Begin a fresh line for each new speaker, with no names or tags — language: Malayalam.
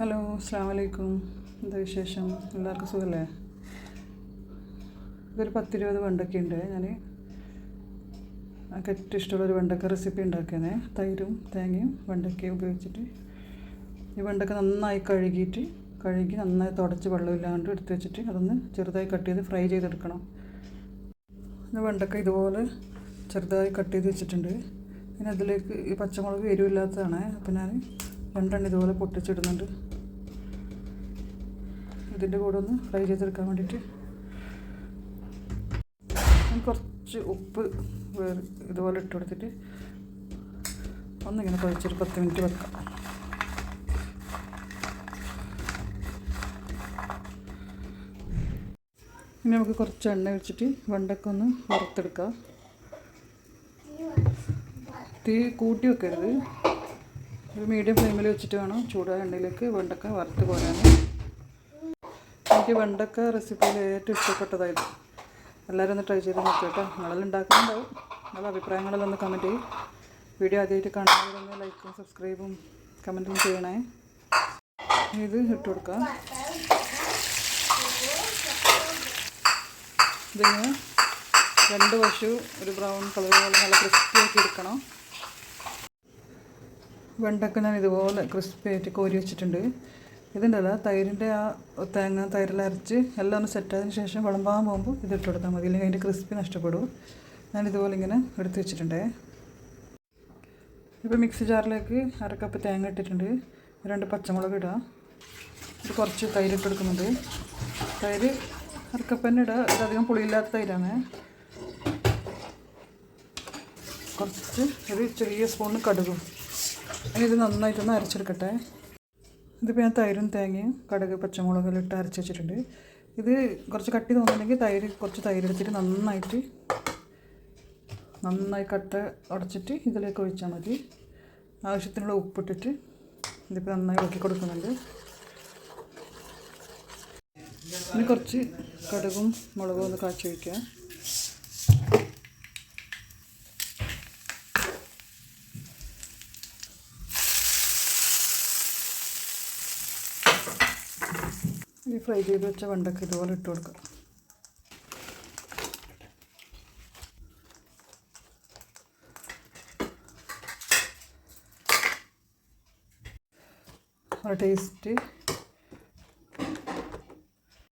ഹലോ അസ്സാം വലൈക്കും എന്താ വിശേഷം? എല്ലാവർക്കും സുഖമല്ലേ ഇതൊരു പത്തിരുപത് വെണ്ടയ്ക്ക ഉണ്ട്. ഞാൻ എനിക്ക് ഏറ്റവും ഇഷ്ടമുള്ളൊരു വെണ്ടക്ക റെസിപ്പി ഉണ്ടാക്കിയതേ തൈരും തേങ്ങയും വെണ്ടയ്ക്കയും ഉപയോഗിച്ചിട്ട് ഈ വെണ്ടക്ക നന്നായി കഴുകിയിട്ട് കഴുകി നന്നായി തുടച്ച് വെള്ളമില്ലാണ്ട് എടുത്ത് വെച്ചിട്ട് അതൊന്ന് ചെറുതായി കട്ട് ചെയ്ത് ഫ്രൈ ചെയ്തെടുക്കണം. പിന്നെ വെണ്ടക്ക ഇതുപോലെ ചെറുതായി കട്ട് ചെയ്ത് വെച്ചിട്ടുണ്ട്. പിന്നെ അതിലേക്ക് ഈ പച്ചമുളക് എരിവില്ലാത്തതാണ്. അപ്പോൾ ഞാൻ രണ്ടെണ്ണം ഇതുപോലെ പൊട്ടിച്ചിടുന്നുണ്ട്. ഇതിന്റെ കൂടെ ഒന്ന് ഫ്രൈ ചെയ്തെടുക്കാൻ വേണ്ടിയിട്ട് കുറച്ച് ഉപ്പ് വേറെ ഇതുപോലെ ഇട്ട് കൊടുത്തിട്ട് ഒന്നിങ്ങനെ കുഴച്ചൊരു പത്ത് മിനിറ്റ് വെക്കാം. ഇനി നമുക്ക് കുറച്ച് എണ്ണ വെച്ചിട്ട് വെണ്ടക്ക ഒന്ന് വറുത്തെടുക്കാം. തീ കൂട്ടി വെക്കരുത്. ഒരു മീഡിയം ഫ്ലെയിമിൽ വെച്ചിട്ട് വേണം ചൂടായ എണ്ണയിലേക്ക് വെണ്ടക്ക വറുത്ത് പോരാൻ എനിക്ക് വെണ്ടക്ക റെസിപ്പിയിൽ ഏറ്റവും ഇഷ്ടപ്പെട്ടതായത്. എല്ലാവരും ഒന്ന് ട്രൈ ചെയ്ത് നോക്കുക കേട്ടോ. നിങ്ങളെല്ലാം ഉണ്ടാക്കുന്നുണ്ടാവും. നിങ്ങളുടെ അഭിപ്രായങ്ങളെല്ലാം ഒന്ന് കമന്റ് ചെയ്യും. വീഡിയോ ആദ്യമായിട്ട് കാണുന്നവരൊന്ന് ലൈക്കും സബ്സ്ക്രൈബും കമന്റും ചെയ്യണേ. ഇത് ഇട്ട് കൊടുക്കാം. ഇതിന് രണ്ട് വശു ഒരു ബ്രൗൺ കളർ പോലെ നല്ല ക്രിസ്പി ആക്കി എടുക്കണം. വെണ്ടക്ക ഞാൻ ഇതുപോലെ ക്രിസ്പി ആയിട്ട് കോരി വെച്ചിട്ടുണ്ട്. ഇതുണ്ടല്ലോ തൈരിന്റെ ആ തേങ്ങ തൈരിലരച്ച് എല്ലാം ഒന്ന് സെറ്റായതിന് ശേഷം വിളമ്പാൻ പോകുമ്പോൾ ഇതിട്ട് കൊടുത്താൽ മതി. ഇല്ലെങ്കിൽ അതിന്റെ ക്രിസ്പി നഷ്ടപ്പെടും. ഞാൻ ഇതുപോലെ ഇങ്ങനെ എടുത്ത് വെച്ചിട്ടുണ്ടേ. ഇപ്പോൾ മിക്സി ജാറിലേക്ക് അര കപ്പ് തേങ്ങ ഇട്ടിട്ടുണ്ട്. രണ്ട് പച്ചമുളക് ഇടാം. ഇത് കുറച്ച് തൈര് ഇട്ട് കൊടുക്കുന്നുണ്ട്. തൈര് അരക്കപ്പ് തന്നെ ഇടുക ഇതധികം പുളിയില്ലാത്ത തൈരാണ്. കുറച്ച് ഒരു ചെറിയ സ്പൂണിന് കടുകും. ഇത് നന്നായിട്ടൊന്ന് അരച്ചെടുക്കട്ടെ. ഇതിപ്പോൾ ഞാൻ തൈരും തേങ്ങയും കടുക് പച്ചമുളകും ഇട്ട് അരച്ച് വെച്ചിട്ടുണ്ട്. ഇത് കുറച്ച് കട്ടി തോന്നുന്നുണ്ടെങ്കിൽ തൈര് കുറച്ച് തൈര് എടുത്തിട്ട് നന്നായിട്ട് നന്നായി കട്ട ഉടച്ചിട്ട് ഇതിലേക്ക് ഒഴിച്ചാൽ മതി. ആവശ്യത്തിനുള്ള ഉപ്പിട്ടിട്ട് ഇതിപ്പോൾ നന്നായി ഇളക്കി കൊടുക്കുന്നുണ്ട്. ഇനി കുറച്ച് കടുകും മുളകും ഒന്ന് കാച്ചി വയ്ക്കുക ഈ ഫ്രൈ ചെയ്ത് വെച്ച വെണ്ടക്ക ഇതുപോലെ ഇട്ട് കൊടുക്കുക ഒരു ടേസ്റ്റ്